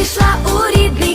Прийшла у рідний